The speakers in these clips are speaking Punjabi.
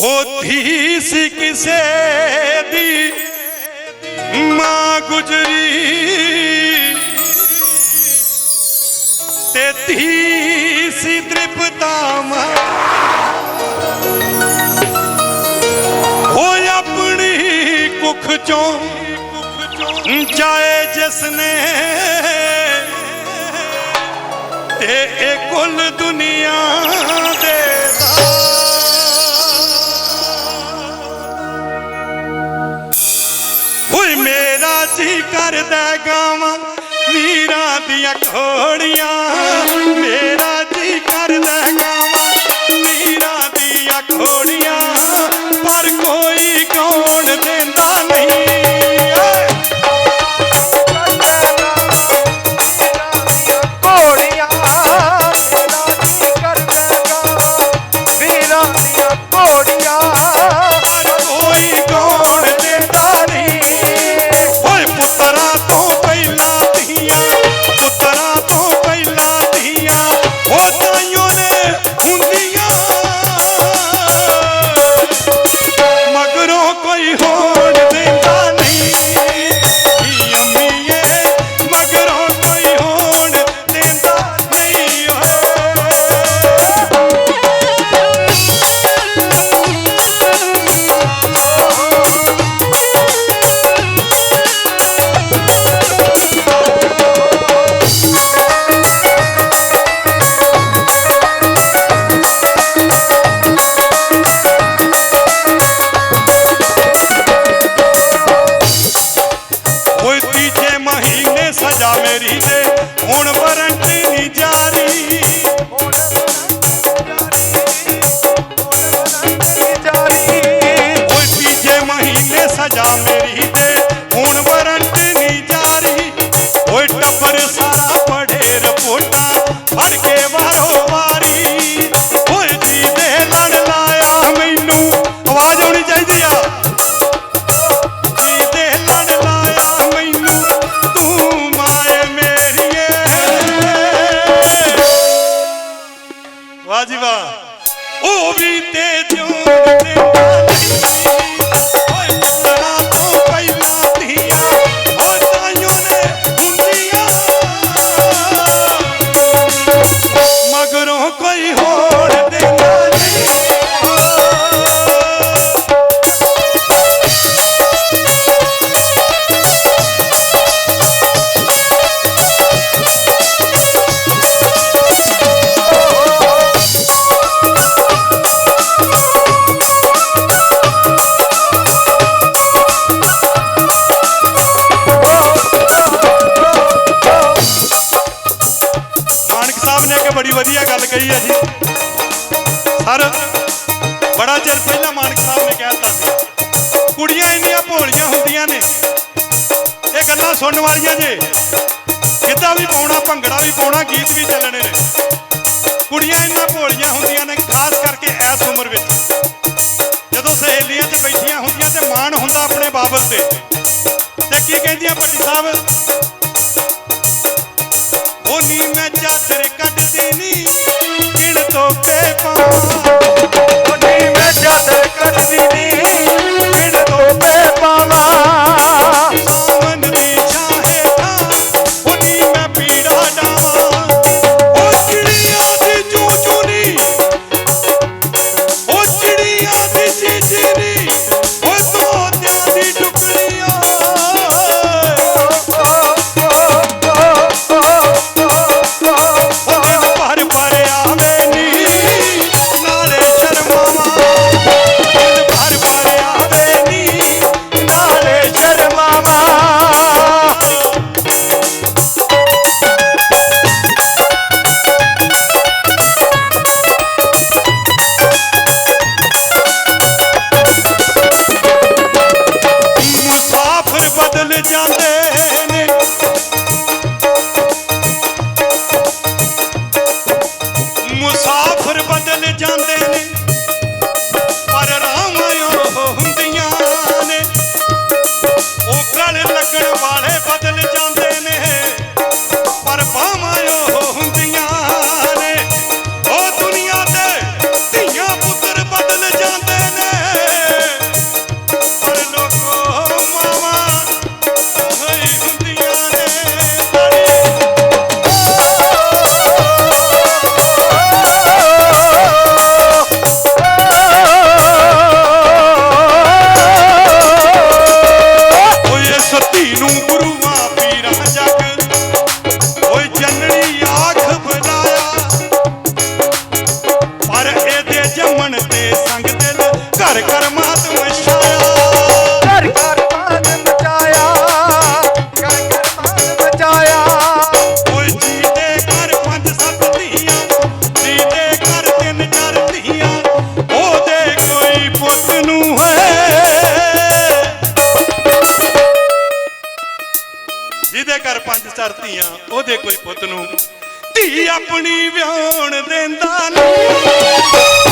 ਹੋਤੀ ਸੀ ਕਿਸੇ ਦੀ ਮਾਂ ਗੁਜਰੀ ਤੇ ਧੀ ਸੀ ਤ੍ਰਿਪਤਾ ਮਾਂ ਕੁੱਖ ਚੋਂ ਜਾਏ ਜਿਸਨੇ ਤੇ ਇਹ ਕੁੱਲ ਦੁਨੀਆ ਦੇ ਮੇਰਾ ਜੀ ਕਰਦਾ ਗਾਵਾਂ ਵੀਰਾਂ ਦੀਆਂ ਘੋੜੀਆਂ ਮੇਰਾ Baby. ਵਧੀਆ ਗੱਲ ਕਹੀ ਹੈ ਜੀ। ਸਰ, ਬੜਾ ਚਿਰ ਪਹਿਲਾਂ ਮਾਨਕ ਸਾਹਿਬ ਨੇ ਕਹਿਤਾ ਸੀ। ਕੁੜੀਆਂ ਇੰਨੀਆਂ ਭੋਲੀਆਂ ਹੁੰਦੀਆਂ ਨੇ। ਇਹ ਗੱਲਾਂ ਸੁਣਨ ਵਾਲੀਆਂ ਜੇ। ਗਿੱਧਾ ਵੀ ਪਾਉਣਾ, ਭੰਗੜਾ ਵੀ ਪਾਉਣਾ, ਗੀਤ ਵੀ ਚੱਲਣੇ ਨੇ। ਕੁੜੀਆਂ ਇੰਨਾ ਭੋਲੀਆਂ ਹੁੰਦੀਆਂ ਨੇ, ਖਾਸ ਕਰਕੇ ਇਸ ਉਮਰ ਵਿੱਚ। ਜਦੋਂ ਸਹੇਲੀਆਂ 'ਚ ਬੈਠੀਆਂ ਹੁੰਦੀਆਂ ਤੇ ਮਾਣ ਹੁੰਦਾ ਆਪਣੇ ਬਾਬਤ ਤੇ। ਤੇ ਕੀ ਕਹਿੰਦੀਆਂ ਭੱਟੀ ਸਾਹਿਬ? ni ਧਰਤੀਆਂ ਉਹਦੇ ਕੋਈ ਪੁੱਤ ਨੂੰ। ਧੀ ਆਪਣੀ ਵਿਆਹਣ ਦਿੰਦਾ ਨਹੀਂ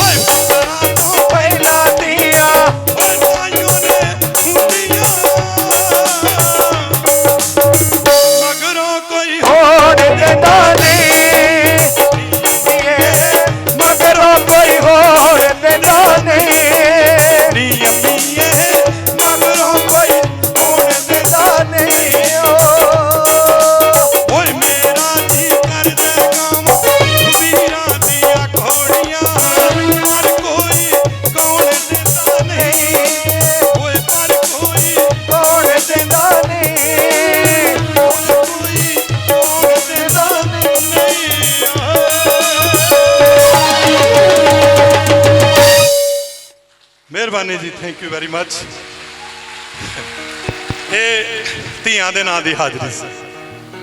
ਮਿਹਰਬਾਨੀ ਜੀ ਥੈਂਕ ਯੂ ਵੈਰੀ ਮੱਚ ਇਹ ਧੀਆਂ ਦੇ ਨਾਂ ਦੀ ਹਾਜ਼ਰੀ ਸੀ।